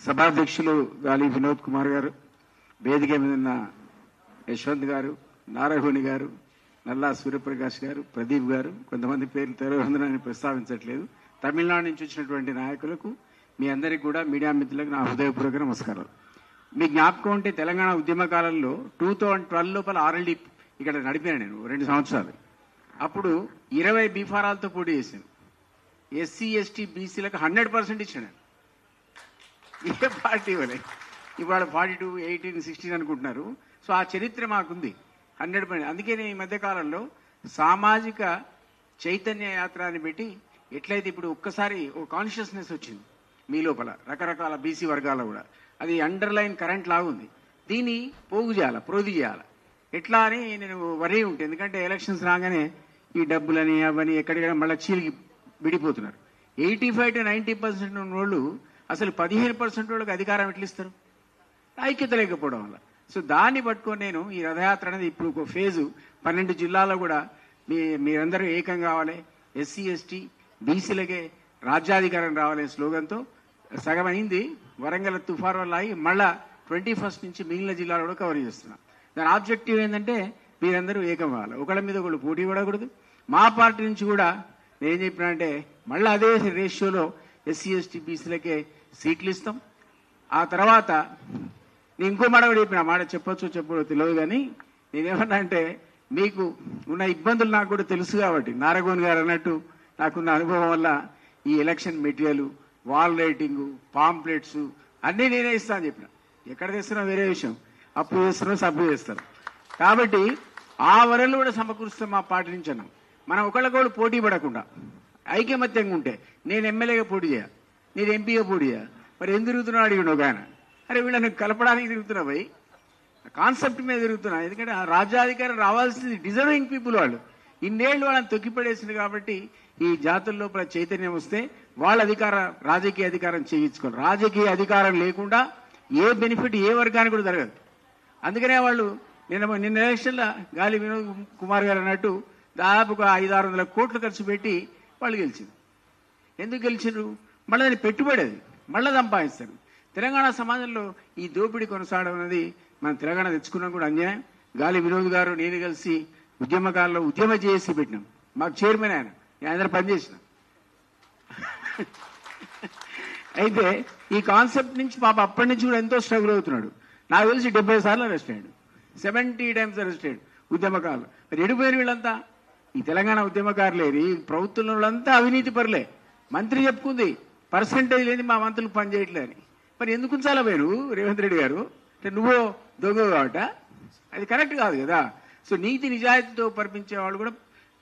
సభాధ్యక్షులు గాలి వినోద్ కుమార్ గారు వేదిక మీద ఉన్న యశ్వంత్ గారు నారాయణి గారు నల్లా సూర్యప్రకాష్ గారు ప్రదీప్ గారు కొంతమంది పేర్లు తెరవందనని ప్రస్తావించట్లేదు. తమిళనాడు నుంచి వచ్చినటువంటి నాయకులకు మీ అందరికీ కూడా మీడియా మిత్రులకు నా హృదయపూర్వక నమస్కారం మీ జ్ఞాపకం ఉంటే తెలంగాణ ఉద్యమ కాలంలో టూ థౌజండ్ ట్వెల్వ్ లోపల ఆర్ఎల్డీ ఇక్కడ నడిపాను నేను రెండు సంవత్సరాలు. అప్పుడు ఇరవై బీఫారాలతో పోటీ చేశాను ఎస్సీ ఎస్టీ బీసీలకు హండ్రెడ్ పర్సెంట్ ఇచ్చాను ఏ పార్టీ ఇవ్వలే ఇవాళ ఫార్టీ టూ ఎయిటీన్ సిక్స్టీన్ అనుకుంటున్నారు. సో ఆ చరిత్ర మాకుంది. Hundred percent. అందుకే నేను ఈ మధ్యకాలంలో సామాజిక చైతన్య యాత్ర అని పెట్టి ఎట్లయితే ఇప్పుడు ఒక్కసారి ఓ కాన్షియస్నెస్ వచ్చింది మీ లోపల రకరకాల బీసీ వర్గాల కూడా. అది అండర్లైన్ కరెంట్ లాగుంది. దీన్ని పోగు చేయాలి ప్రోది చేయాలి. ఎట్లా అని నేను వరీ ఉంటే ఎందుకంటే ఎలక్షన్స్ రాగానే ఈ డబ్బులని అవన్నీ ఎక్కడికైనా మళ్ళీ చీలికి విడిపోతున్నారు. Eighty five to ninety percent ఉన్న వాళ్ళు అసలు పదిహేను పర్సెంట్ వాళ్ళకి అధికారం ఎట్లా ఇస్తారు ఐక్యత లేకపోవడం వల్ల. సో దాన్ని పట్టుకొని నేను ఈ రథయాత్ర అనేది ఇప్పుడు ఒక ఫేజు పన్నెండు జిల్లాలో కూడా మీ మీరందరూ ఏకం కావాలి. ఎస్సీ ఎస్టీ బీసీలకే రాజ్యాధికారం రావాలనే స్లోగన్తో. సగం అయింది వరంగల్ తుఫాన్ వల్ల అయి మళ్ళా ట్వంటీ ఫస్ట్ నుంచి మిగిలిన జిల్లాలో కూడా కవర్ చేస్తున్నాం. దాని ఆబ్జెక్టివ్ ఏంటంటే మీరందరూ ఏకం కావాలి. ఒకళ్ళ మీద ఒకళ్ళు పోటీ పడకూడదు. మా పార్టీ నుంచి కూడా నేను చెప్పినంటే మళ్ళీ అదే రేషియోలో ఎస్సీ ఎస్టీ బీసీలకే సీట్లు ఇస్తాం. ఆ తర్వాత నేను ఇంకో మాట కూడా చెప్పిన మాట చెప్పొచ్చు చెప్పడో తెలియదు కానీ నేనేమన్నా అంటే మీకు ఉన్న ఇబ్బందులు నాకు కూడా తెలుసు కాబట్టి నారగోన్ గారు అన్నట్టు నాకున్న అనుభవం వల్ల ఈ election material wall writing pamphlets అన్నీ నేనే ఇస్తాను అని చెప్పిన. ఎక్కడ తెస్తున్నా వేరే విషయం. అప్పు చేస్తున్నా సబ్బు చేస్తారు కాబట్టి ఆ వరలు కూడా సమకూరుస్తాం మా పార్టీ నుంచి అన్నాం. మనం ఒకళ్ళకొకళ్ళు పోటీ పడకుండా ఐకమత్యంగా ఉంటే నేను ఎమ్మెల్యేగా పోటీ చేయ నేను ఎంపీగా పోటీ చేయ మరి ఎందుకు తిరుగుతున్నావు అడిగిండు ఒక ఆయన? అరే వీళ్ళని కలపడానికి తిరుగుతున్నా పోయి కాన్సెప్ట్ మీద తిరుగుతున్నా ఎందుకంటే ఆ రాజ్యాధికారం రావాల్సింది డిజర్వింగ్ పీపుల్ వాళ్ళు. ఇన్నేళ్ళు వాళ్ళని తొక్కిపడేసింది కాబట్టి ఈ జాతుల లోపల చైతన్యం వస్తే వాళ్ళ అధికార రాజకీయ అధికారం చేయించుకోరు రాజకీయ అధికారం లేకుండా ఏ బెనిఫిట్ ఏ వర్గానికి కూడా జరగదు. అందుకనే వాళ్ళు నిన్న నిన్న ఎలక్షన్ల గాలి వినోద్ కుమార్ గారు అన్నట్టు దాదాపుగా ఐదు ఆరు వందల కోట్లు ఖర్చు పెట్టి వాళ్ళు గెలిచింది ఎందుకు గెలిచిండ్రు? మళ్ళీ దాన్ని పెట్టుబడి అది. మళ్ళీ సంపాదిస్తారు. తెలంగాణ సమాజంలో ఈ దోపిడీ కొనసాగడం అనేది మనం తెలంగాణ తెచ్చుకున్నాం కూడా అన్యాయం గాలి వినోద్ గారు నేను కలిసి ఉద్యమకాలంలో ఉద్యమ చేసి పెట్టినాం. మాకు చైర్మన్ ఆయన. నేను అందరూ పనిచేసిన. అయితే ఈ కాన్సెప్ట్ నుంచి పాప అప్పటి నుంచి కూడా ఎంతో స్ట్రగుల్ అవుతున్నాడు. నాకు తెలిసి డెబ్బై సార్లు అరెస్ట్ అయ్యాడు. సెవెంటీ టైమ్స్ అరెస్ట్ అయ్యాడు. ఉద్యమకారులు. మరి ఎడిపోయిన వీళ్ళంతా? ఈ తెలంగాణ ఉద్యమకారులేరు ప్రభుత్వంలో వాళ్ళంతా అవినీతి పరులే. మంత్రి చెప్పుకుంది పర్సంటేజ్ లేని మా మంత్రులు పనిచేయట్లేదని మరి ఎందుకు ఉంచాలా మీరు రేవంత్ రెడ్డి గారు? అంటే నువ్వు దొంగ కాబట్ట. అది కరెక్ట్ కాదు కదా. సో నీతి నిజాయితీతో పరిపించే వాళ్ళు కూడా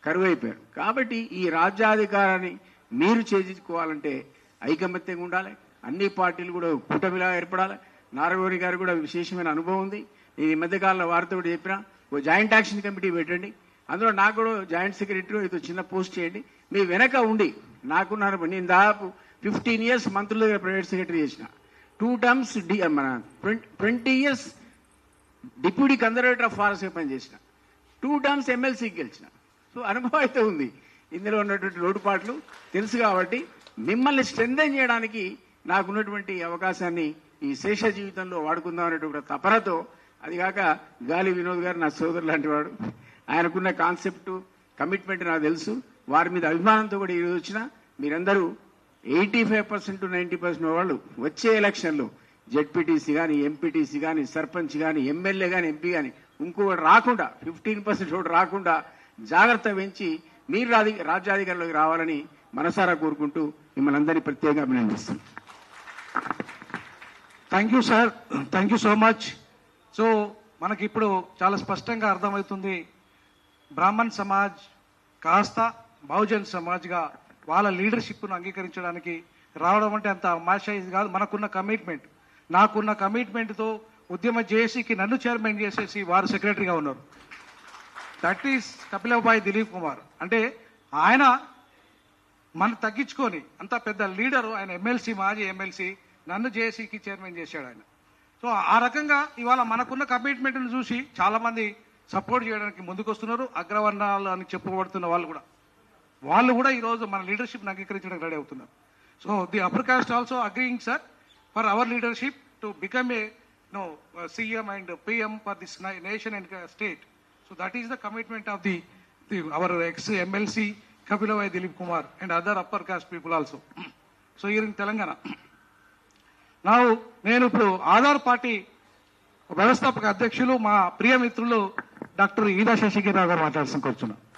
కరువు అయిపోయారు కాబట్టి ఈ రాజ్యాధికారాన్ని మీరు చేయించుకోవాలంటే ఐకమత్యంగా ఉండాలి. అన్ని పార్టీలు కూడా కూటమిలా ఏర్పడాలి. నారగోరి గారు కూడా విశేషమైన అనుభవం ఉంది. నేను ఈ మధ్యకాలంలో వారితో కూడా చెప్పిన ఓ జాయింట్ యాక్షన్ కమిటీ పెట్టండి. అందులో నాకు కూడా జాయింట్ సెక్రటరీ ఏదో చిన్న పోస్ట్ చేయండి. మీ వెనక ఉండి నాకున్నారు నేను దాదాపు ఫిఫ్టీన్ ఇయర్స్ మంత్రుల దగ్గర ప్రైవేట్ సెక్రటరీ చేసిన. టూ టర్మ్స్ డి మన twenty years deputy conservator of ఫారెస్ట్గా పనిచేసిన. టూ టర్మ్స్ ఎమ్మెల్సీకి గెలిచిన. సో అనుభవం అయితే ఉంది. ఇందులో ఉన్నటువంటి లోటుపాట్లు తెలుసు కాబట్టి మిమ్మల్ని స్ట్రెంగ్ చేయడానికి నాకున్నటువంటి అవకాశాన్ని ఈ శేష జీవితంలో వాడుకుందాం అనేటువంటి తపనతో అదిగాక గాలి వినోద్ గారు నా సోదరు లాంటి వాడు. ఆయనకున్న కాన్సెప్ట్ కమిట్మెంట్ నాకు తెలుసు. వారి మీద అభిమానంతో కూడా ఈరోజు వచ్చిన మీరందరూ eighty five percent ninety percent వాళ్ళు వచ్చే ఎలక్షన్లో జెడ్పీటీసీ కానీ ఎంపీటీసీ కానీ సర్పంచ్ కానీ ఎమ్మెల్యే కానీ ఎంపీ కానీ ఇంకొకటి రాకుండా ఫిఫ్టీన్ పర్సెంట్ ఒకటి రాకుండా జాగ్రత్త పెంచి మీరు రాజి రాజ్యాధికారంలోకి రావాలని మనసారా కోరుకుంటూ మిమ్మల్ని అందరినీ ప్రత్యేకంగా అభినందిస్తున్నాను. Thank you sir thank you so much so మనకి ఇప్పుడు చాలా స్పష్టంగా అర్థమవుతుంది. బ్రాహ్మణ్ సమాజ్ కాస్త బహుజన్ సమాజ్గా వాళ్ళ లీడర్షిప్ను అంగీకరించడానికి రావడం అంటే అంత మాషైజ్ కాదు. మనకున్న కమిట్మెంట్ నాకున్న కమిట్మెంట్తో ఉద్యమ జేఏసీకి నన్ను చైర్మన్ చేసేసి వారు సెక్రటరీగా ఉన్నారు. దట్ ఈస్ కపిలబాయి దిలీప్ కుమార్ అంటే ఆయన మన తగ్గించుకొని అంత పెద్ద లీడరు ఆయన ఎమ్మెల్సీ మాజీ ఎమ్మెల్సీ నన్ను జేఏసీకి చైర్మన్ చేశాడు ఆయన. సో ఆ రకంగా ఇవాళ మనకున్న కమిట్మెంట్ను చూసి చాలామంది సపోర్ట్ చేయడానికి ముందుకు వస్తున్నారు అగ్రవర్ణాలు అని చెప్పబడుతున్న వాళ్ళు కూడా. వాళ్ళు కూడా ఈరోజు మన లీడర్షిప్ అంగీకరించడానికి రెడీ అవుతున్నారు. So the upper caste also agreeing sir for our leadership to become a no uh, CM and PM for this nation and state. So that is the commitment of the our ex MLC Kapilavai Dilip Kumar and other upper caste people also. So year in Telangana. నా నేను ఇప్పుడు Aadhaar party వ్యవస్థాపక అధ్యక్షులు మా ప్రియ మిత్రులు doctor ఈదా శశిగిరావు గారు మాట్లాడాల్సిన కూర్చున్నాను